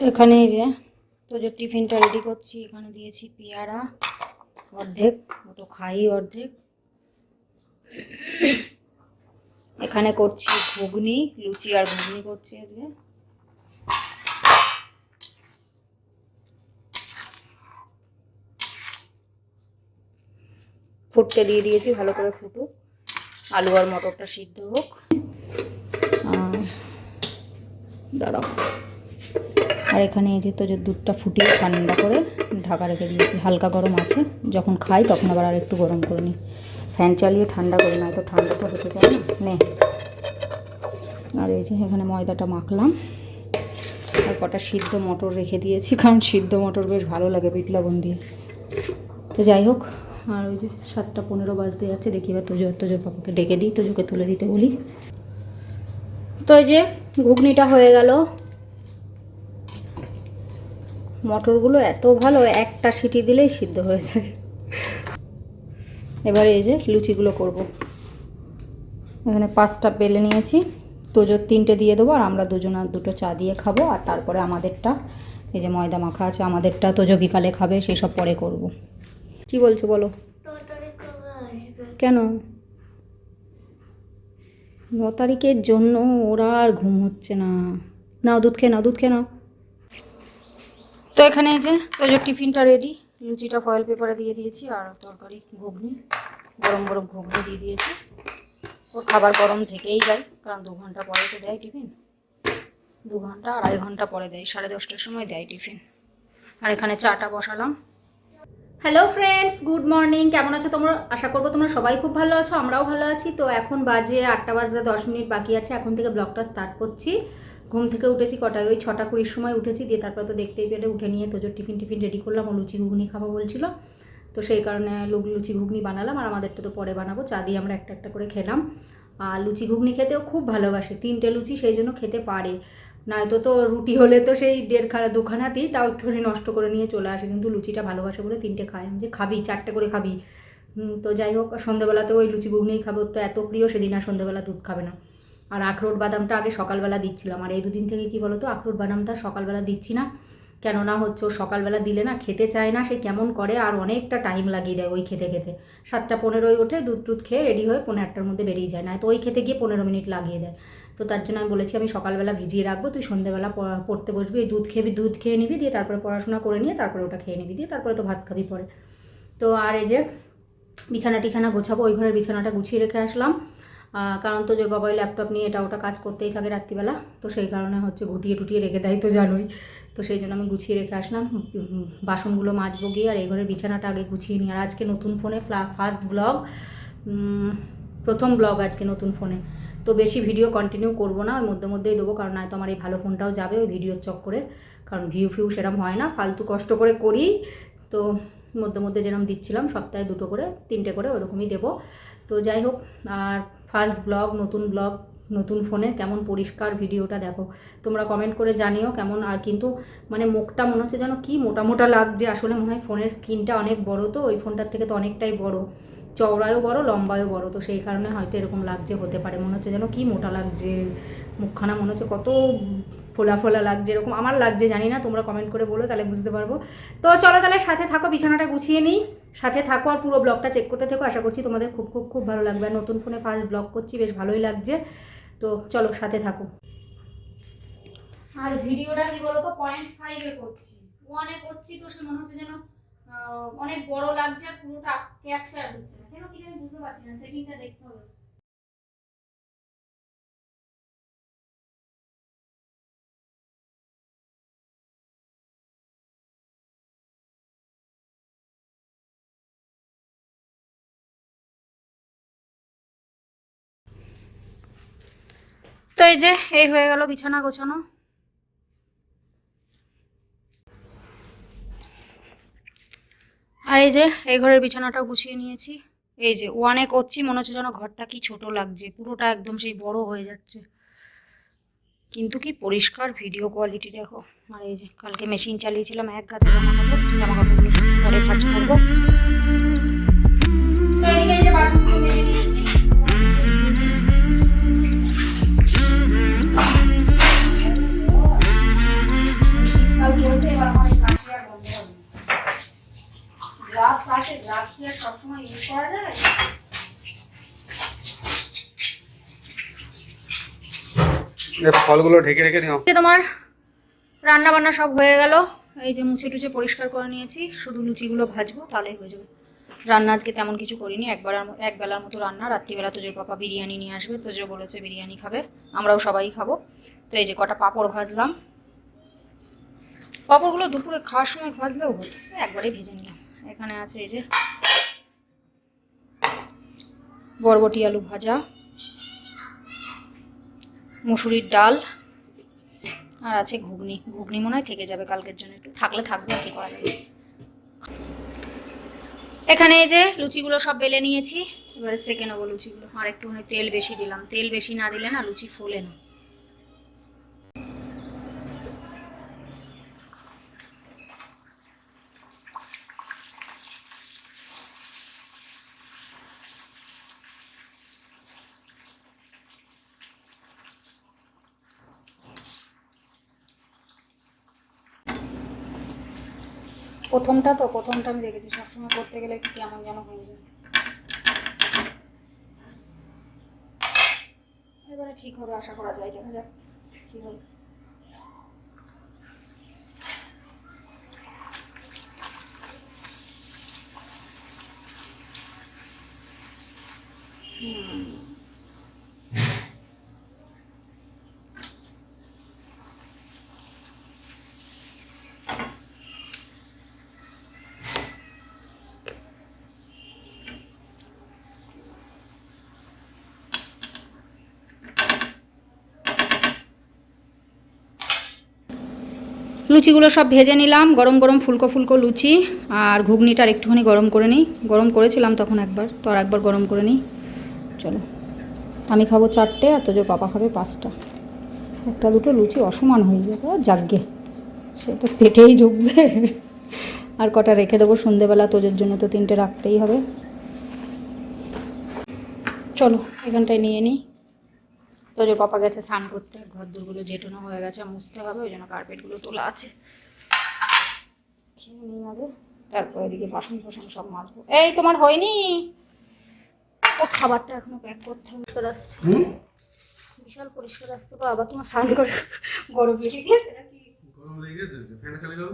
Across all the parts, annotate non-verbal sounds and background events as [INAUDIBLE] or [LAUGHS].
তো এখানে এই যে তো যে টিফিনটা রেডি করছি, এখানে দিয়েছি পেয়ারা অর্ধেক ও তো খাই অর্ধেক। এখানে করছি ঘুগনি, লুচি আর ঘুগনি করছি আজকে। ফুটতে দিয়ে দিয়েছি, ভালো করে ফুটুক। আলু আর মটরটা সিদ্ধ হোক। আর দাঁড়াও। আর এখানে এই যে তো যে দুধটা ফুটিয়ে ঠান্ডা করে ঢাকা রেখে দিয়েছি। হালকা গরম আছে। যখন খাই তখন আবার আর একটু গরম করে নিই। ফ্যান চালিয়ে ঠান্ডা করি না তো ঠান্ডা তো হতে চায় না। নে। আর এই যে এখানে ময়দাটা মাখলাম। আর কটা সিদ্ধ মটর রেখে দিয়েছি, কারণ সিদ্ধ মটর বেশ ভালো লাগে বিট লবণ দিয়ে। তো যাই হোক, আর ওই যে সাতটা পনেরো বাজতে যাচ্ছে, দেখি এবার তোজো তোজোর পাপাকে ডেকে দিই, তোজোকে তুলে দিতে বলি। তো এই যে ঘুগনিটা হয়ে গেল। মটরগুলো এত ভালো, একটা সিটি দিলেই সিদ্ধ হয়ে যায়। এবারে এই যে লুচিগুলো করব। এখানে পাঁচটা বেলে নিয়েছি। তোজোর তিনটে দিয়ে দেবো আর আমরা দুজন আর দুটো চা দিয়ে খাব। আর তারপরে আমাদেরটা, এই যে ময়দা মাখা আছে, আমাদেরটা তোজো বিকালে খাবে সেই সব পরে করব। কি বলছো বলো? কেন? ন তারিখের জন্য ওরা আর ঘুম হচ্ছে না। নাও দুধ খেয়ে নাও, দুধ খেয়ে নাও। তো এখানে এই যে তোজো টিফিনটা রেডি লুচিটা ফয়েল পেপারে দিয়ে দিয়েছি আর তরকারি ঘুগনি, গরম গরম ঘুগনি দিয়ে দিয়েছি। ওর খাবার গরম থেকেই যায়, কারণ দু ঘণ্টা পরে তো দেয় টিফিন। দু ঘণ্টা, আড়াই ঘণ্টা পরে দেয়, সাড়ে দশটার সময় দেয় টিফিন। আর এখানে চাটা বসালাম। হ্যালো ফ্রেন্ডস গুড মর্নিং কেমন আছো তোমরা? আশা করব তোমরা সবাই খুব ভালো আছো, আমরাও ভালো আছি। তো এখন বাজে আটটা বাজতে দশ মিনিট বাকি আছে, এখন থেকে ব্লগটা স্টার্ট করছি। ঘুম থেকে উঠেছি কটায়? ওই ছটা কুড়ির সময় উঠেছি, দিয়ে তারপরে তো দেখতেই পেলে, উঠে নিয়ে তোজোর টিফিন টিফিন রেডি করলাম, ও লুচি ঘুগনি খাব বলছিল। তো সেই কারণে লুচি ঘুগনি বানালাম, আর আমাদেরটা তো পরে বানাবো, চা দিয়ে আমরা একটা একটা করে খেলাম। আর লুচি ঘুগনি খেতেও খুব ভালোবাসে, তিনটে লুচি সেই জন্য খেতে পারে। নয়তো তো রুটি হলে তো সেই দেড়খানা দুখানাতেই তাও একটুখানি নষ্ট করে নিয়ে চলে আসে, কিন্তু লুচিটা ভালোবাসে বলে তিনটে খায়। আমি যে খাবি, চারটে করে খাবি। তো যাই হোক, সন্ধ্যেবেলাতে ওই লুচি ঘুগনিই খাব, তো এত প্রিয় সেদিন আর সন্ধ্যেবেলা দুধ খাবে না। আর আখরোট বাদামটা আগে সকালবেলা দিচ্ছিলাম। আর এই দুদিন থেকে কি বলো তো আখরোট বাদামটা সকালবেলা দিচ্ছি না। কেননা হচ্ছে সকালবেলা দিলে না খেতে চায় না, সে কেমন করে আর অনেকটা টাইম লাগিয়ে দেয় ওই খেতে খেতে। সাতটা পনেরোই ওঠে দুধ টুধ খেয়ে রেডি হয়ে পনেরো একটার মধ্যে বেরিয়ে যায় না তো ওই খেতে গিয়ে পনেরো মিনিট লাগিয়ে দেয়। তো তার জন্য আমি বলেছি, আমি সকালবেলা ভিজিয়ে রাখব, তুই সন্ধ্যেবেলা পড়া- পড়তে বসবি, এই দুধ খেবি, দুধ খেয়ে নিবি, দিয়ে তারপরে পড়াশোনা করে নিয়ে তারপরে ওটা খেয়ে নিবি, দিয়ে তারপরে তো ভাত খাবি পরে। তো আর এই যে বিছানা টিছানা গোছাবো, ওই ঘরের বিছানাটা গুছিয়ে রেখে আসলাম। কারণ তো জোর বাবা ওই ল্যাপটপ নিয়ে এটা ওটা কাজ করতেই থাকে রাত্রিবেলা, তো সেই কারণে হচ্ছে গুটিয়ে টুটিয়ে রেখে দেয় তো জানোই। তো সেই জন্য আমি গুছিয়ে রেখে আসলাম বাসনগুলো মাজবো গিয়ে আর এই ঘরের বিছানাটা আগে গুছিয়ে নিই। আর আজকে নতুন ফোনে ফার্স্ট ব্লগ প্রথম ব্লগ আজকে নতুন ফোনে। তো বেশি ভিডিও কন্টিনিউ করব না, ওই মধ্যে মধ্যেই দেবো, কারণ নয়তো আমার এই ভালো ফোনটাও যাবে ওই ভিডিওর চক্করে কারণ ভিউ ফিউ সেরকম হয় না, ফালতু কষ্ট করে করি। তো মধ্যে মধ্যে যেরকম দিচ্ছিলাম, সপ্তাহে দুটো করে, তিনটে করে ওরকমই দেবো। তো যাই হোক, আর ফার্স্ট ব্লগ নতুন ব্লগ নতুন ফোনে কেমন পরিষ্কার ভিডিওটা দেখো। তোমরা কমেন্ট করে জানিও কেমন, আর কিন্তু মানে মুখটা মনে হচ্ছে যেন কি মোটা মোটা লাগছে। আসলে মনে হয় ফোনের স্ক্রিনটা অনেক বড় তো, ওই ফোনটার থেকে তো অনেকটাই বড়। চওড়ায়ও বড়, লম্বায়ও বড়, তো সেই কারণে হয়তো এরকম লাগছে, হতে পারে। মনে হচ্ছে যেন কি মোটা লাগছে। মুখখানা মনে হচ্ছে কত ফোলা ফোলা লাগছে এরকম আমার লাগছে, জানি না, তোমরা কমেন্ট করে বলো, তাহলে বুঝতে পারব। তো চলো তাহলে সাথে থাকো, বিছানাটা গুছিয়ে নিই। সাথে থাকো আর পুরো ব্লগটা চেক করতে থেকো, আশা করছি তোমাদের খুব খুব খুব ভালো লাগবে। আর নতুন ফোনে ফার্স্ট ব্লগ করছি, বেশ ভালোই লাগছে। তো চলো সাথে থাকো। আর ভিডিওটা কি বলতো পয়েন্ট ফাইভে করছি। ওয়ানে করছি তো সে মনে হচ্ছে যেন অনেক বড় লাগছে আর পুরোটা ক্যাপচার হচ্ছে কেন কি আমি বুঝতে পারছি না সেটিংটা দেখতে হবে। তো এই যে, এই হয়ে গেল বিছানা গোছানো। আর এই যে, এই ঘরের বিছানাটা গুছিয়ে নিয়েছি। এই যে, ওয়ানে করছি, মনে হচ্ছে যেন ঘরটা কি ছোট লাগছে, পুরোটা একদম সেই বড় হয়ে যাচ্ছে। কিন্তু কি পরিষ্কার ভিডিও কোয়ালিটি দেখো। আর এই যে, কালকে মেশিন চালিয়েছিলাম, এক গাতে জামা কাপড় জামা কাপড়গুলো পরে কাজ করব তো এইদিকে এই যে বাসনগুলো মেজে ইউজ করা যায়? ফলগুলো ঢেকে রেখে দিও। তোমার রান্না বান্না সব হয়ে গেল। এই যে মুছে টুছে পরিষ্কার করে নিয়েছি। শুধু লুচিগুলো ভাজবো তাহলেই হয়ে যাবে। রান্না আজকে তেমন কিছু করিনি। একবার এক বেলার মতো রান্না। রাত্রিবেলা তোজোর পাপা বিরিয়ানি নিয়ে আসবে তোজো বলেছে বিরিয়ানি খাবে। আমরাও সবাই খাব। তো এই যে কটা পাঁপড় ভাজলাম। পাঁপড়গুলো দুপুরে খাওয়ার সময় ভাজলেও হতো একবারেই ভেজে নিলাম। এখানে আছে এই যে বরবটি আলু ভাজা, মুসুরির ডাল, আর আছে ঘুগনি। ঘুগনি মনে হয় থেকে যাবে কালকের জন্য, একটু থাকলে থাকবে আর কি করা যাবে এখানে এই যে লুচিগুলো সব বেলে নিয়েছি, এবারে সেকে নেব লুচিগুলো। আর একটুখানি তেল বেশি দিলাম। তেল বেশি না দিলে না লুচি ফোলে না। প্রথমটা তো, প্রথমটা আমি দেখেছি। সবসময় করতে গেলে একটু কেমন যেন হয়ে যায়। এবারে ঠিক হবে, আশা করা যায়, দেখা যাক কি হবে লুচিগুলো সব ভেজে নিলাম, গরম গরম ফুলকো ফুলকো লুচি আর ঘুগনিটার একটুখানি গরম করে নিই। গরম করেছিলাম তখন একবার, তো আর একবার গরম করে নিই। চলো, আমি খাব চারটে আর তোজোর পাপা খাবে পাঁচটা। একটা দুটো লুচি অসমান হয়ে যাবে যাগ্গে সে তো পেটেই ঢুকবে। আর কটা রেখে দেবো সন্ধেবেলা, তোজোর জন্য তো তিনটে রাখতেই হবে। চলো, এখানটায় নিয়ে নিই। তোজোর পাপা গেছে স্নান করতে ঘর দুরগুলো জেটোনো হয়ে গেছে মুছতে হবে ওই জন্য কার্পেটগুলো তোলা আছে। খেয়ে নিই আগে তারপর এদিকে বাসন ফাসন সব মাজবো। এই তোমার হয়নি? ও খাবারটা এখনও প্যাক করতে হবে। আসছে। বিশাল পরিষ্কার আসছে বাবা তোমার স্নান করে গরম লেগে গেছে নাকি? গরম লেগে গেছে? ফ্যানটা চালিয়ে দাও।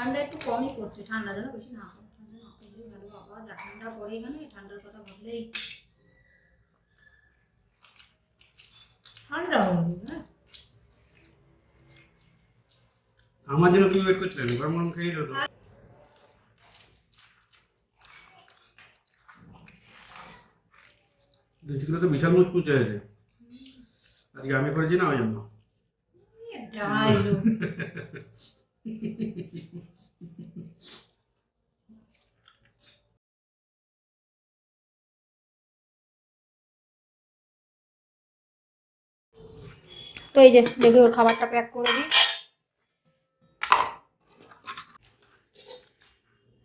ঠান্ডা একটু কমই পড়ছে ঠান্ডা যেন বেশি না পড়ে। ঠান্ডা না পড়লেই ভালো বাবা যা ঠান্ডা পড়ে এখানে ঠান্ডার কথা ভাবলেই। ঠান্ডা যাবে হ্যাঁ। আমার জন্য তুমি ওয়েট করছিলে গরম গরম খেয়ে দিও লুচিগুলো তো বিশাল মুচকুচে হয়েছে আজকে আমি করেছি না ওই জন্য? [LAUGHS] তো এই যে, দেখি ওর খাবারটা প্যাক করে দিই।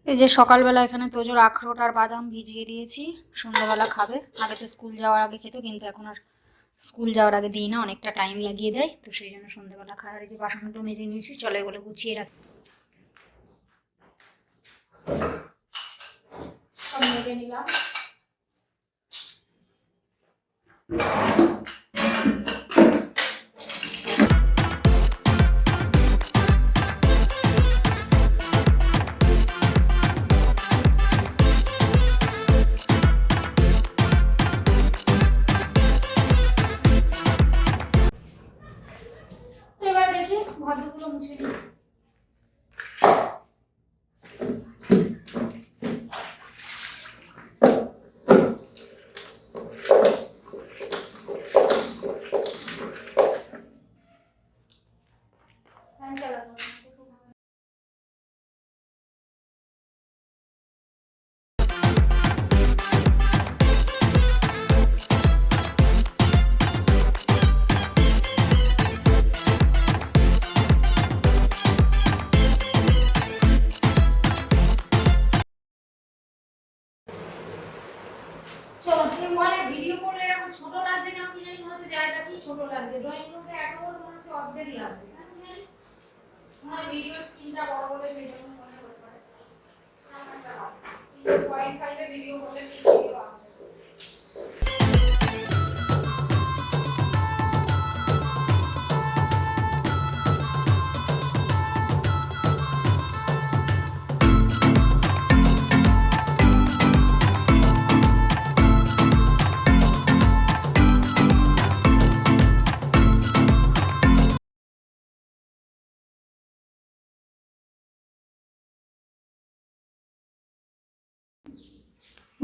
এই যে সকালবেলা এখানে তোজোর আখরোট আর বাদাম ভিজিয়ে দিয়েছি, সন্ধ্যাবেলা খাবে। আগে তো স্কুল যাওয়ার আগে খেতো, কিন্তু এখন আর স্কুল যাওয়ার আগে দিই না, অনেকটা টাইম লাগিয়ে দেয়, তো সেই জন্য সন্ধ্যাবেলা এই যে বাসনগুলো মেজে নিয়েছি, চলে এগুলো গুছিয়ে রাখি। সব মেজে নিলাম।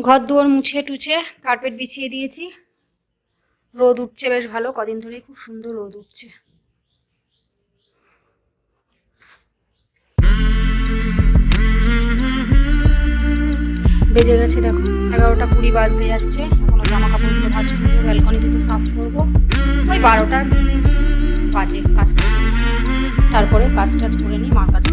ঘর দুয়ার মুছে টুছে কার্পেট বিছিয়ে দিয়েছি। রোদ উঠছে বেশ ভালো, কদিন ধরে খুব সুন্দর রোদ উঠছে। বেজে গেছে দেখো, এগারোটা কুড়ি বাজতে যাচ্ছে। এখনও জামা কাপড়গুলো ভাজ করব ব্যালকনি দুটো সাফ করব। ওই বারোটার বাজে কাজ করতে তারপরে কাজ টাজ করে নিই, মার কাছে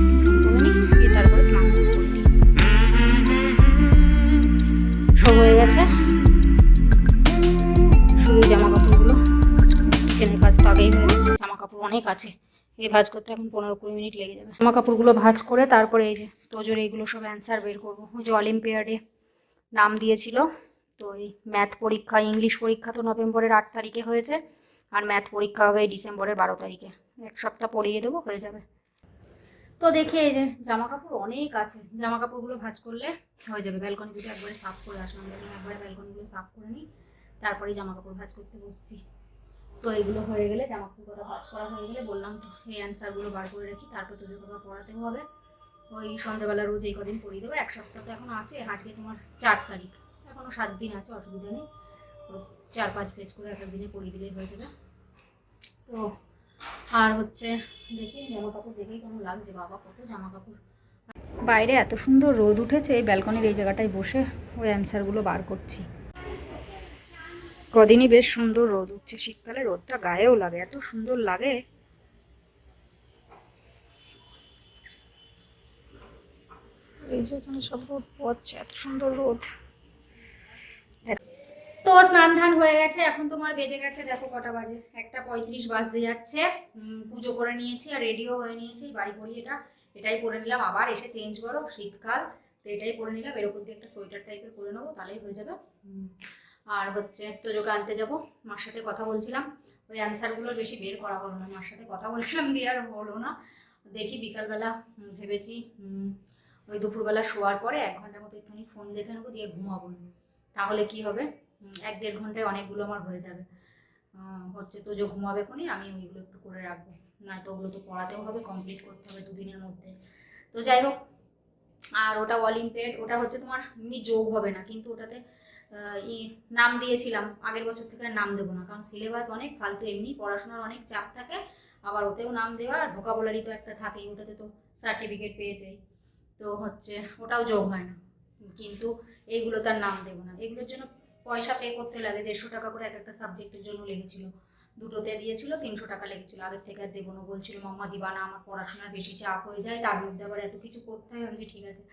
আছে। এই ভাজ করতে এখন পনেরো কুড়ি মিনিট লেগে যাবে। জামা কাপড়গুলো ভাজ করে তারপরে এই যে তোজোর এইগুলো সব অ্যান্সার বের করব। ওই যে অলিম্পিয়াডে নাম দিয়েছিল। তো এই ম্যাথ পরীক্ষা, ইংলিশ পরীক্ষা তো নভেম্বরের আট তারিখে হয়েছে। আর ম্যাথ পরীক্ষা হবে ডিসেম্বরের বারো তারিখে। এক সপ্তাহ পড়িয়ে দেবো, হয়ে যাবে। তো দেখি এই যে জামা কাপড় অনেক আছে। জামা কাপড়গুলো ভাঁজ করলে হয়ে যাবে। ব্যালকনি দুটো একবারে সাফ করে আসলাম। দেখলাম একবারে ব্যালকনিগুলো সাফ করে নিই। তারপরে জামা কাপড় ভাঁজ করতে বসছি। তো এগুলো হয়ে গেলে জামা কাপড়টা ভাঁজ করা হয়ে গেলে বললাম তো এই অ্যান্সারগুলো বার করে রাখি, তারপর তো যখন পড়াতেও হবে। ওই সন্ধ্যাবেলা রোজ এই কদিন পড়িয়ে দেবো, এক সপ্তাহ তো এখন আছে, আজকে তোমার চার তারিখ। এখনও সাত দিন আছে, অসুবিধা নেই। চার পাঁচ পেজ করে এক দিনে পড়িয়ে দিলেই হয়ে যাবে। তো আর হচ্ছে, দেখি জামা কাপড় দেখেই কেমন লাগছে, বাবা কত জামা কাপড় বাইরে এত সুন্দর রোদ উঠেছে, এই ব্যালকনির এই জায়গাটায় বসে ওই অ্যান্সারগুলো বার করছি। কদিনই বেশ সুন্দর রোদ উঠছে। শীতকালে রোদটা গায়েও লাগে, এত সুন্দর লাগে। এই যে এখানে সব রোদ পড়ছে এত সুন্দর রোদ। তো স্নান ধান হয়ে গেছে, এখন তোমার বেজে গেছে, দেখো কটা বাজে। একটা পঁয়ত্রিশ বাজতে যাচ্ছে। পুজো করে নিয়েছি আর রেডিও হয়ে নিয়েছি, বাড়ি পড়ি এটা। এটাই পরে নিলাম। আবার এসে চেঞ্জ করো, শীতকাল। তো এটাই পরে নিলাম। এরকম দিয়ে একটা সোয়েটার টাইপের পরে নেব, তাহলেই হয়ে যাবে। আর হচ্ছে তো তোজোকে আনতে যাব। মার সাথে কথা বলছিলাম। ওই অ্যান্সারগুলো বেশি বের করা হলো না। মার সাথে কথা বলছিলাম দিয়ে আর হলো না। দেখি বিকালবেলা ভেবেছি ওই দুপুরবেলা শোয়ার পরে এক ঘণ্টার মতো একটুখানি ফোন দেখে নেব, দিয়ে ঘুমাবো। তাহলে কি হবে? এক দেড় ঘন্টায় অনেকগুলো আমার হয়ে যাবে। হচ্ছে তো যে ঘুমাবে কোনি, আমি ওইগুলো একটু করে রাখব। নয়তো ওগুলো তো পড়াতেও হবে কমপ্লিট করতে হবে দুদিনের মধ্যে। তো যাই হোক, আর ওটা অলিম্পিয়াড ওটা হচ্ছে তোমার এমনি যোগ হবে না। কিন্তু ওটাতে ই নাম দিয়েছিলাম, আগের বছর থেকে নাম দেবো না, কারণ সিলেবাস অনেক ফালতু, এমনি পড়াশোনার অনেক চাপ থাকে, আবার ওতেও নাম দেওয়া আর ভোকাবুলারি তো একটা থাকেই, ওটাতে তো সার্টিফিকেট পেয়ে যাই, তো হচ্ছে ওটাও যোগ হয় না, কিন্তু এইগুলো তার নাম দেবো না, এগুলোর জন্য পয়সা পে করতে লাগে, দেড়শো টাকা করে এক একটা সাবজেক্টের জন্য লেগেছিল, দুটোতে দিয়েছিল, তিনশো টাকা লেগেছিল, আগের থেকে আর দেবো না, বলছিল, মাম্মা দিবা না, আমার পড়াশোনার বেশি চাপ হয়ে যায়, তার মধ্যে আবার এত কিছু করতে হয় আমি ঠিক আছে।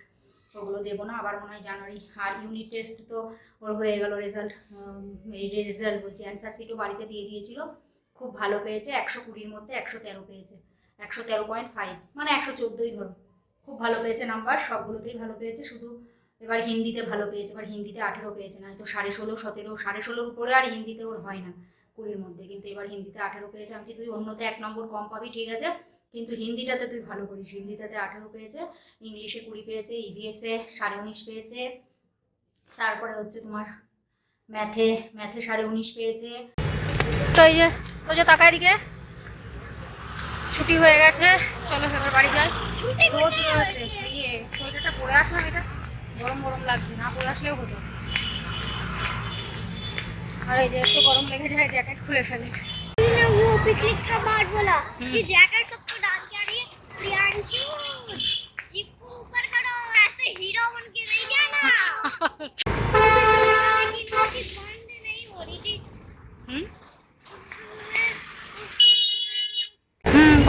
ওগুলো দেবো না। আবার মনে হয় জানুয়ারি আর ইউনিট টেস্ট তো ওর হয়ে গেল রেজাল্ট এই রেজাল্ট বলছি অ্যান্সার সিটও বাড়িতে দিয়ে দিয়েছিল। খুব ভালো পেয়েছে, একশো কুড়ির মধ্যে একশো তেরো পেয়েছে। একশো তেরো পয়েন্ট ফাইভ মানে একশো চোদ্দোই ধরো। খুব ভালো পেয়েছে নাম্বার সবগুলোতেই ভালো পেয়েছে, শুধু এবার হিন্দিতে ভালো পেয়েছে, এবার হিন্দিতে আঠেরো পেয়েছে না তো সাড়ে ষোলো, সতেরো, সাড়ে ষোলোর উপরে আর হিন্দিতে ওর হয় না, কুড়ির মধ্যে। কিন্তু এবার হিন্দিতে আঠেরো পেয়েছে। আমি তুই অন্যতে এক নম্বর কম পাবি, ঠিক আছে? কিন্তু হিন্দিটাতে তুই ভালো করিস। হিন্দিটাতে আঠেরো পেয়েছে ইংলিশে কুড়ি পেয়েছে ইভিএসে সাড়ে উনিশ পেয়েছে। তারপরে হচ্ছে তোমার ম্যাথে ম্যাথে সাড়ে উনিশ পেয়েছে। তো এই যে তো যে ছুটি হয়ে গেছে চলো এবার বাড়ি যাই। রোদ রয়েছে সোয়েটারটা পরে আসলাম এটা গরম গরম লাগছে না পরে আসলেও হতো। আর এই যে একটু গরম লেগে যায় জ্যাকেট খুলে ফেলে। পিকনিক কা বাদ বলা জ্যাকেট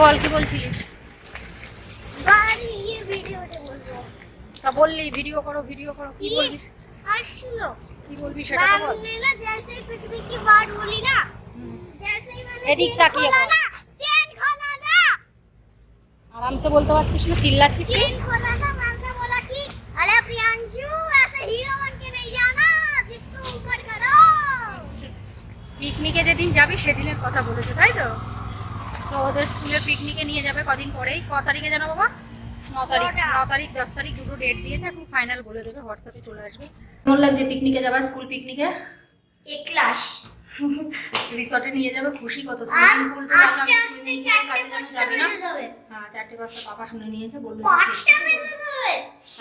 বল কি বলছিলি गाड़ी ये वीडियो जो बोल रहा हूँ তা বললি ভিডিও করো ভিডিও করো কি বলবি और सुनो কি বলবি সেটা তো मैम বল ने ना जैसे पिकनिक की बात बोली ना जैसे ही मैंने एडिट चेन ताकिए खोला बोल। ना चेन खोला ना আরামসে বলতে পারছিস না চিল্লাচ্ছিস কি चेन खोला ना मैम ने बोला कि अरे प्रियांशु ऐसे हीरो बन के नहीं जाना जिप को ऊपर करो পিকনিকে যেদিন যাবি সেদিনের কথা বলেছে তাই তো তো ওদের স্কুলের পিকনিকে নিয়ে যাবে কদিন পরেই। ক তারিখে জানো বাবা? ন তারিখ। ন দশ তারিখ দুটো ডেট দিয়েছে ফাইনাল বলে হোয়াটসঅ্যাপে চলে আসবে। বললাম স্কুল পিকনিকে রিসর্টে নিয়ে যাবে খুশি কত? সুইমিং পুল আস্তে চারটে পাঁচটা পাপা শুনে নিয়েছে বলল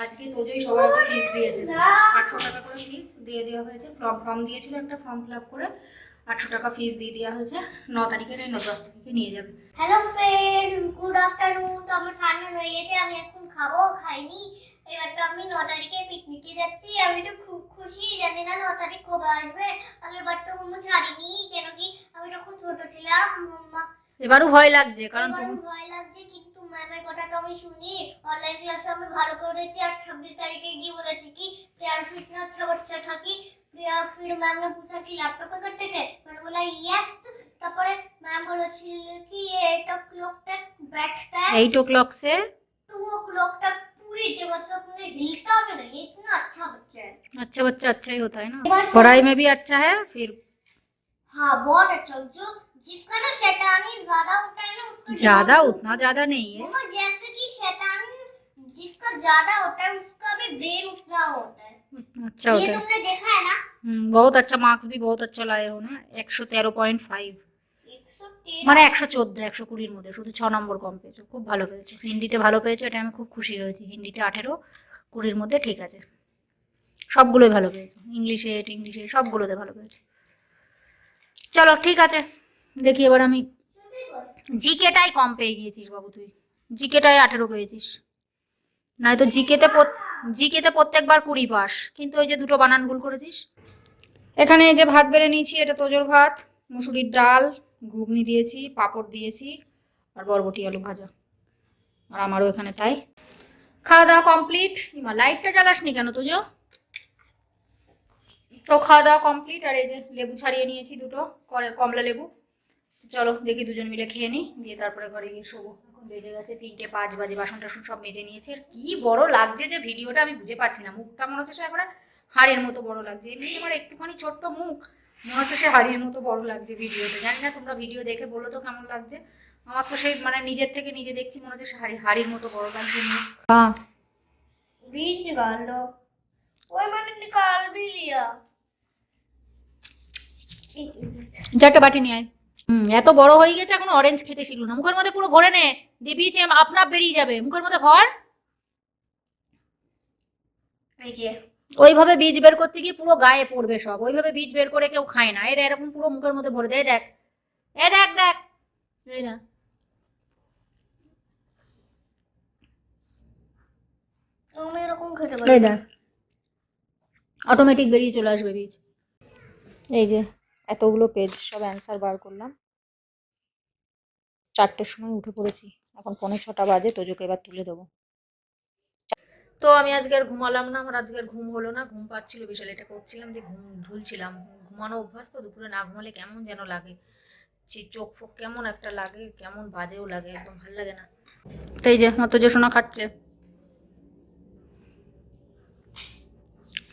আজকে তোজই সবার ফিস দিয়েছে। 800 টাকা করে ফিস দিয়ে দেওয়া হয়েছে। ফর্ম ফর্ম দিয়েছিল একটা ফর্ম ফিল আপ করে। আটশো টাকা ফিস দিয়ে দেওয়া হয়েছে। ন তারিখে নয় ন দশ তারিখে নিয়ে যাবে। হ্যালো ফ্রেন্ড গুড আফটারনুন তো আমার সামনে হয়ে গেছে আমি এখন খাব খাইনি। এবার তো আমি ন তারিখে পিকনিকে যাচ্ছি আমি তো খুব খুশি। জানি না ন তারিখ কবে আসবে আগের বার তো মোমো ছাড়িনি কেন কি? আমি তখন ছোট ছিলাম মাম্মা। এবারও ভয় লাগছে কারণ ভয় লাগছে ম্যামের কথা তো আমি শুনি। অনলাইন ক্লাসে আমি ভালো করেছি। আর তারিখে গিয়ে বলেছি কি अच्छा बच्चा ने पूछा कि তারপরে ম্যাম বলেছিল কি 8 o'clock है 8 o'clock से 2 o'clock तक पूरी जगह हिलता भी नहीं इतना अच्छा बच्चा है अच्छा बच्चा अच्छा ही होता है ना पढ़ाई में भी अच्छा है फिर हाँ बहुत अच्छा जो ज्यादा होता है ना उसको ज्यादा दिमाग- उतना ज्यादा नहीं है मम्मा जैसे कि शैतानी जिसका ज्यादा होता है उसका भी ब्रेन उतना होता है अच्छा ये होता है तुमने देखा है ना हम्म, बहुत अच्छा मार्क्स भी बहुत अच्छा लाए हो ना একশো তেরো পয়েন্ট ফাইভ एक सौ तेरह মানে একশো চোদ্দো একশো কুড়ির মধ্যে শুধু ছ নম্বর কম পেয়েছো খুব ভালো পেয়েছো হিন্দিতে ভালো পেয়েছো এটা আমি খুব খুশি হয়েছি হিন্দিতে আঠেরো কুড়ির মধ্যে ঠিক আছে সবগুলোই ভালো পেয়েছো ইংলিশে ইংলিশে সবগুলোতে ভালো পেয়েছো চলো ঠিক আছে দেখি এবার আমি জিকেটাই কম পেয়ে গিয়েছিস বাবু তুই। জিকেটাই আঠেরো পেয়েছিস। নয়তো জিকেতে জিকেতে প্রত্যেকবার কুড়ি পাস। কিন্তু ওই যে দুটো বানান ভুল করেছিস। এখানে যে ভাত বেড়ে নিয়েছি, এটা তোজোর ভাত, মুসুরির ডাল, ঘুগনি দিয়েছি, পাঁপড় দিয়েছি, আর বরবটি আলু ভাজা। আর আমারও এখানে তাই। খাওয়া দাওয়া কমপ্লিট। এবার লাইটটা জ্বালাসনি কেন তুজো? তো খাওয়া দাওয়া কমপ্লিট, আর এই যে লেবু ছাড়িয়ে নিয়েছি দুটো কমলা লেবু। চলো দেখি দুজন মিলে খেয়ে নিই দিয়ে তারপরে ঘরে গিয়ে শোবো। এখন বেজে গেছে তিনটে পাঁচ বাজে বাসন টাসন সব মেজে নিয়েছে। আর কি বড় লাগছে যে ভিডিওটা আমি বুঝে পাচ্ছি না। মুখটা মনে হচ্ছে সে একবার হাড়ের মতো বড় লাগছে। এমনি আমার একটুখানি ছোট্ট মুখ মনে হচ্ছে সে হাড়ির মতো বড় লাগছে ভিডিওতে। জানি না তোমরা ভিডিও দেখে বলো তো কেমন লাগছে। আমার তো সেই মানে নিজের থেকে নিজে দেখছি মনে হচ্ছে হাড়ি হাড়ির মতো বড় লাগছে মুখ। হ্যাঁ। বীজ নিকাল ওই মানে নিকাল বিলিয়া যাকে বাটি নিয়ে আয়। এত বড় হয়ে গেছে এখন অরেঞ্জ খেতে শিখলো না। মুখের মধ্যে পুরো ভরে নে। দিয়ে বীজ আপনা আপ বেরিয়ে যাবে। মুখের মধ্যে ভর। ওইভাবে বীজ বের করতে গিয়ে পুরো গায়ে পড়বে সব। ওইভাবে বীজ বের করে কেউ খায় না। এরা এরকম পুরো মুখের মধ্যে ভরে দেয় দেখ। এ দেখ দেখ। এই না। আমি এরকম খেতে এই দেখ। অটোমেটিক বেরিয়ে চলে আসবে বীজ। এই যে। এতগুলো পেজ সব অ্যান্সার বার করলাম। চারটের সময় উঠে পড়েছি। এখন পৌনে ছটা বাজে, তোজোকে এবার তুলে দেবো। তো আমি আজকে আর ঘুমালাম না, আমার আজকে আর ঘুম হলো না, ঘুম পাচ্ছিল বিশাল। এটা করছিলাম যে ঘুম ঢুলছিলাম ঘুমানো অভ্যাস তো দুপুরে না ঘুমালে কেমন যেন লাগে। যে চোখ ফোক কেমন একটা লাগে, কেমন বাজেও লাগে, একদম ভালো লাগে না। তো এই যে, আমার যে সোনা খাচ্ছে।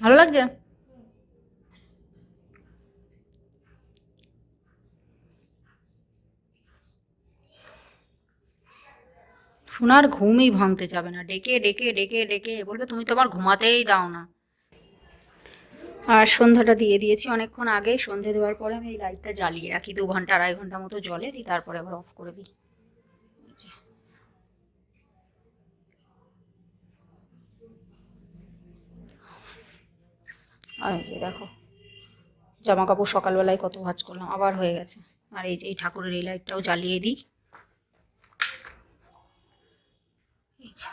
ভালো লাগছে? সোনার ঘুমই ভাঙতে যাবে না। ডেকে ডেকে ডেকে ডেকে বলবে, তুমি তোমার ঘুমাতেই দাও না। আর সন্ধ্যাটা দিয়ে দিয়েছি অনেকক্ষণ আগে। সন্ধে দেওয়ার পরে আমি এই লাইটটা জ্বালিয়ে রাখি। দু ঘণ্টা, আড়াই ঘণ্টা মতো জলে দিই তারপরে আবার অফ করে দিই। আর এই যে দেখো জামা কাপড় সকালবেলায় কত ভাজ করলাম, আবার হয়ে গেছে। আর এই যে এই ঠাকুরের এই লাইটটাও জ্বালিয়ে দিই এই যে।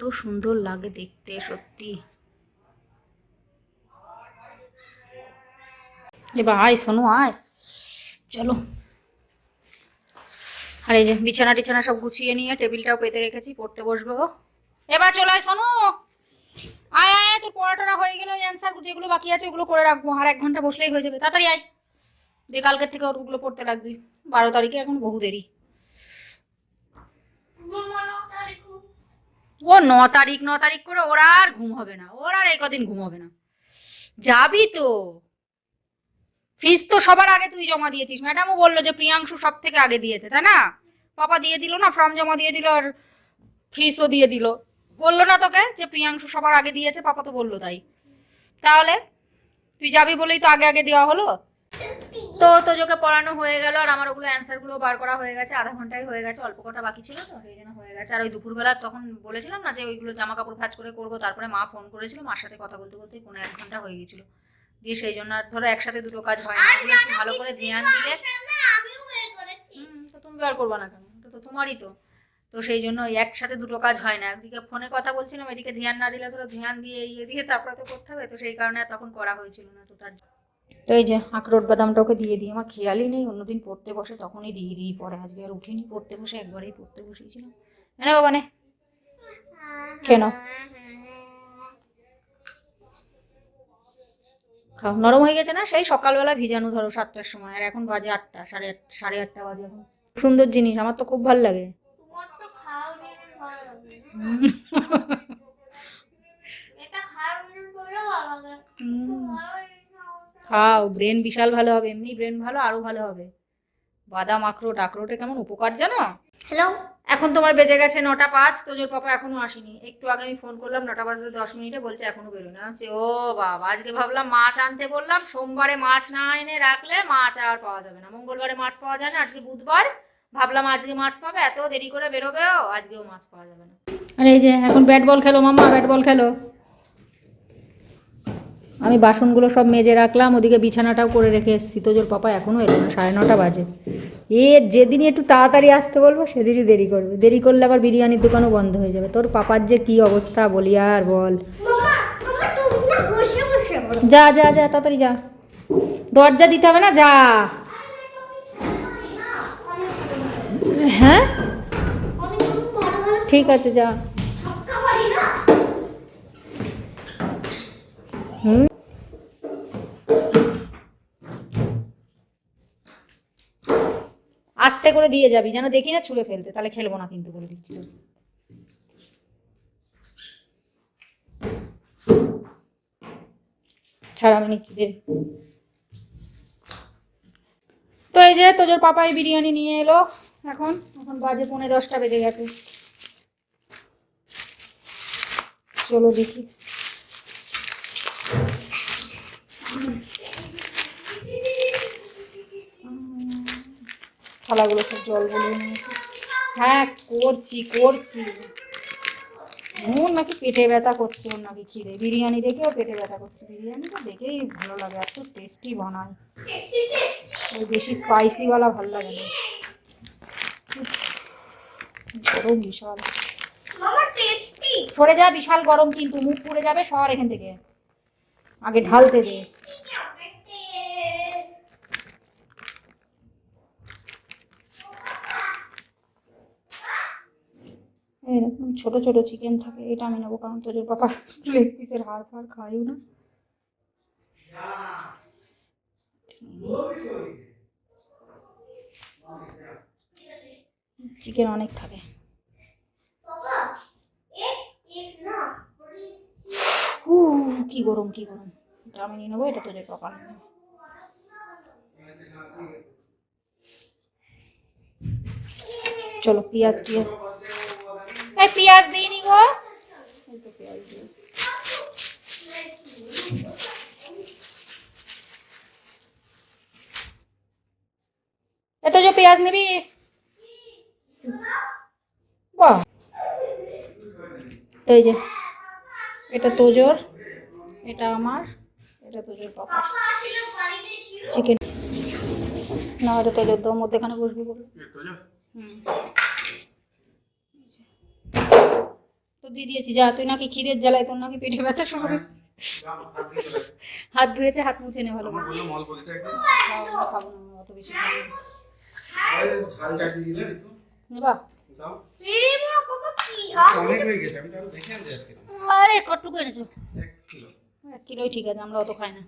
এত সুন্দর লাগে দেখতে সত্যি। এবার আয় শোনো আয়। চলো। আর যে বিছানা টিছানা সব গুছিয়ে নিয়ে টেবিলটাও পেতে রেখেছি পড়তে বসবো। এবার চলে আয় শোনো আয় আয় আয়, তোর পড়াটা হয়ে গেল অ্যান্সার যেগুলো বাকি আছে ওগুলো করে রাখব। আর এক ঘণ্টা বসলেই হয়ে যাবে। তাড়াতাড়ি আয়। দিয়ে কালকের থেকে ওগুলো পড়তে লাগবি। বারো তারিখে এখন বহু দেরি মামা ন তারিখ ও ন তারিখ ন তারিখ করে ওরা আর ঘুম হবে না। ওর আর এই কদিন ঘুম হবে না। যাবি তো। ফিস তো সবার আগে তুই জমা দিয়েছিস। ম্যাডামও বলল যে প্রিয়াংশু সব থেকে আগে দিয়েছে, তাই না? পাপা দিয়ে দিল না, ফর্ম জমা দিয়ে দিল আর ফিসও দিয়ে দিল। বলল না তোকে যে প্রিয়াংশু সবার আগে দিয়েছে, পাপা তো বলল তাই। তাহলে তুই যাবি বলেই তো আগে আগে দেওয়া হলো? তো তোজোকে পড়ানো হয়ে গেল আর আমার ওগুলো অ্যান্সারগুলো বার করা হয়ে গেছে আধা ঘন্টায় হয়ে গেছে অল্প কটা বাকি ছিল তো সেই জন্য হয়ে গেছে। আর ওই দুপুরবেলা তখন বলেছিলাম না যে ওইগুলো জামা কাপড় ভাঁজ করে করব তারপরে মা ফোন করেছিল মার সাথে কথা বলতে বলতে পনেরো এক ঘণ্টা হয়ে গেছিল। দিয়ে সেই জন্য আর ধরো একসাথে দুটো কাজ হয় না একটু ভালো করে ধ্যান দিলে হুম তো তুমি বার করব না কেন? এটা তো তোমারই তো। তো সেই জন্য একসাথে দুটো কাজ হয় না একদিকে ফোনে কথা বলছিলাম এদিকে ধ্যান না দিলে ধরো ধ্যান দিয়ে ইয়ে দিয়ে তারপরে তো করতে হবে তো সেই কারণে আর তখন করা হয়েছিল না তো তার তো এই যে আখরোট বাদামটা ওকে দিয়ে দিই। আমার খেয়ালই নেই অন্যদিন পড়তে বসে তখনই দিয়ে দিই পরে আজকে আর উঠিনি পড়তে বসে একবারেই পড়তে বসেছিলাম এনে বাবা নে কেন খাও। নরম হয়ে গেছে না? সেই সকালবেলা ভিজানো ধরো সাতটার সময় আর এখন বাজে আটটা সাড়ে আট সাড়ে আটটা বাজে এখন। সুন্দর জিনিস আমার তো খুব ভালো লাগে। ভালো এটা খাওয়া খাও ব্রেন বিশাল ভালো হবে এমনি ব্রেন ভালো আরও ভালো হবে। বাদাম আখরোট আখরোটে কেমন উপকার জানো? হ্যালো? এখন তোমার বেজে গেছে নটা পাঁচ তোজোর পাপা এখনও আসেনি। একটু আগে আমি ফোন করলাম নটা বাজতে দশ মিনিটে বলছে এখনও বেরোনো হচ্ছে ও বাবা আজকে ভাবলাম মাছ আনতে বললাম সোমবারে মাছ না এনে রাখলে মাছ আর পাওয়া যাবে না। মঙ্গলবারে মাছ পাওয়া যায় না আজকে বুধবার। ভাবলাম আজকে মাছ পাবে এত দেরি করে বেরোবে ও আজকেও মাছ পাওয়া যাবে না। আরে এই যে এখন ব্যাট বল খেলো মাম্মা ব্যাট বল খেলো। আমি বাসনগুলো সব মেজে রাখলাম ওদিকে বিছানাটাও করে রেখে এসেছি। তোজোর পাপা এখনও এলো না সাড়ে নটা বাজে। এ যেদিনই একটু তাড়াতাড়ি আসতে বলব সেদিনই দেরি করবে। দেরি করলে আবার বিরিয়ানির দোকানও বন্ধ হয়ে যাবে। তোর পাপার যে কি অবস্থা বলি আর বল। যা যা যা তাড়াতাড়ি যা। দরজা দিতে হবে না যা। হ্যাঁ? ঠিক আছে যা। আস্তে করে দিয়ে যাবি, যেন দেখি না ছুঁড়ে ফেলতে। তাহলে খেলব না কিন্তু বলে দিচ্ছি। ছাড়, আমি নিচ্ছি, দে। তো এই যে, তোজোর পাপাই বিরিয়ানি নিয়ে এলো। এখন এখন বাজে পৌনে দশটা, বেজে গেছে। চলো দেখি। থালাগুলো সব জল বলে নিয়েছি। হ্যাঁ করছি করছি। ওর নাকি পেটে ব্যথা করছে ওর নাকি খিদে। বিরিয়ানি দেখেও পেটে ব্যথা করছে। বিরিয়ানিটা দেখেই ভালো লাগে এত টেস্টি বানায়। ওই বেশি স্পাইসিওয়ালা ভালো লাগে না। গরম বিশাল। সরে যা বিশাল গরম কিন্তু। মুখ পুড়ে যাবে সর এখান থেকে। আগে ঢালতে দে। এরকম ছোট ছোট চিকেন থাকে, এটা আমি নেব কারণ তোদের বাবা লেগ পিসের হাড় ফাড় খাইও না। চিকেন অনেক থাকে। কি গরম কি গরম। এটা আমি নিয়ে নেব, এটা তোদের পাপা নেব। চলো, পেঁয়াজ টিয়াজ এই পেঁয়াজ দিইনি গো। এত যে পেঁয়াজ নিবি। বাহ। এই যে এটা তোজোর এটা আমার এটা তোজোর ছিল চিকেন না এটা তোজোর দম মধ্যেখানে বসবি বলে। হুম। তো দিয়ে দিয়েছি। যা তুই নাকি ক্ষীরের জ্বালায় তোর নাকি পেটে ব্যথা সবাই হাত দিয়ে চলে আয়। হাত ধুয়েছে হাত মুছে নে ভালো দিতে খাব না, অত বেশি আরে ঝাল চাটনি দিলে একটু। নেবা দাও। এই মা বাবা কি হাত অনেক হয়ে গেছে আমি তো আরও দেখে আনতে যাচ্ছিলাম আরে কটটুকু এনেছো? এক কিলোই ঠিক আছে আমরা অত খাই না।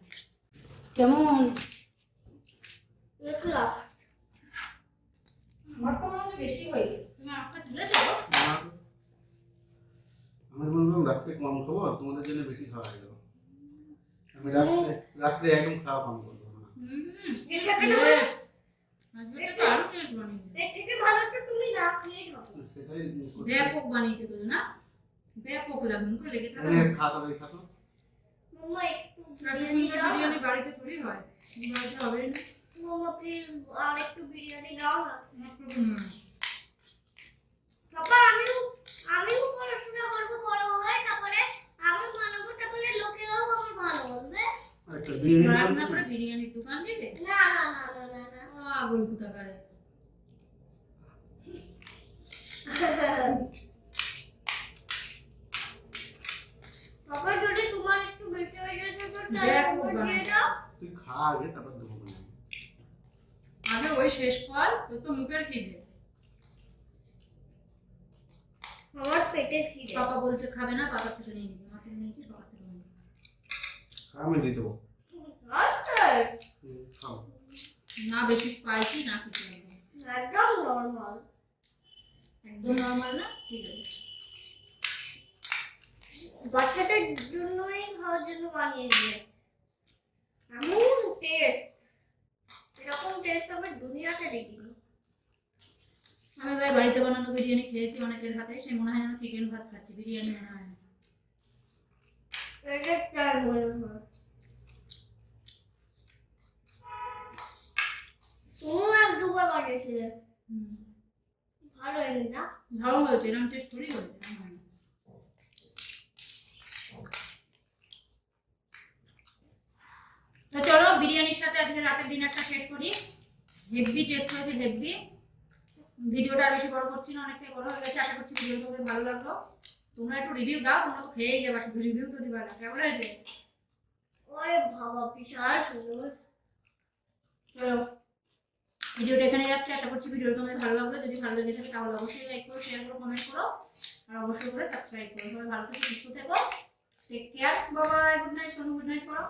কেমন? আমার তো মনে হচ্ছে বেশি হয়ে গেছে তুমি একটা তুলেছো আমার- আমি বললাম রাত্রে কম খাব তোমাদের জন্য বেশি খাওয়া হয়ে গেল আমি রাত্রে রাত্রে একদম খাওয়া কম করব না। ব্যাপক বানিয়েছে তো না? ব্যাপক লাগে মুখে লেগে থাকে খাতো একটু বিরিয়ানি বাড়িতে থোড়ি হয়। বাড়িতে হবে না। মাম্মা প্লিজ আর একটু বিরিয়ানি দাও না। একটু, আমিও আমিও পড়াশোনা করব বড় হয়ে তারপরে আমি বানাবো তারপরে লোকেরাও আমার ভালো বলবে। একটা বিরিয়ানি। করে বিরিয়ানির দোকান দিবে? না না না না না না। পাগল কোথাকারে। বাবা যদি তোমার একটু বেশি হয়ে যাচ্ছে তো তাহলে দিয়ে দাও। তুই খা আগে তারপর দেবো। আগে ওই শেষ কর তোর তো মুখের কি খিদে। আমার পেটে খিদে পাপা বলছে খাবে না পাপা থেকে নিয়ে নিবি আমাকে নিয়েছি পাপা থেকে নিয়ে নিবি। খা, আমি দিয়ে দেবো আচ্ছা। হুম, খাও। না বেশি স্পাইসি না কিছু একদম। একদম নর্মাল একদম নর্মাল না? ঠিক আছে। বাচ্চাদের জন্যই খাওয়ার জন্য বানিয়েছে এমন টেস্ট এরকম টেস্ট আমি দুনিয়াতে দেখিনি। আমি ভাই বাড়িতে বানানো বিরিয়ানি খেয়েছি অনেকের হাতে সে মনে হয় চিকেন ভাত খাচ্ছি বিরিয়ানি মনে হয়। ভালো হয়নি না? ভালো হয়েছে এরকম টেস্ট হয়েছে। তো চলো বিরিয়ানির সাথে আজকে রাতের ডিনারটা শেষ করি। হেভি টেস্ট হয়েছে হেভি। ভিডিওটা আর বেশি বড় করছি না অনেকটাই বড় হয়ে গেছে। আশা করছি ভিডিও তোমাদের ভালো লাগল। তোমরা একটু রিভিউ দাও তোমরা তো খেয়েই যাবা শুধু রিভিউ তো দিবা না। কেমন হয়েছে? ওরে বাবা বিশাল সুন্দর। চলো ভিডিওটা এখানে রাখছি। আশা করছি ভিডিওটা তোমাদের ভালো লাগল। যদি ভালো লেগে থাকে তাহলে অবশ্যই লাইক করো শেয়ার করো কমেন্ট করো। আর অবশ্যই করে সাবস্ক্রাইব করো। সবাই ভালো থেকে সুস্থ থেকো। Take care Babai good night Sonu good night করো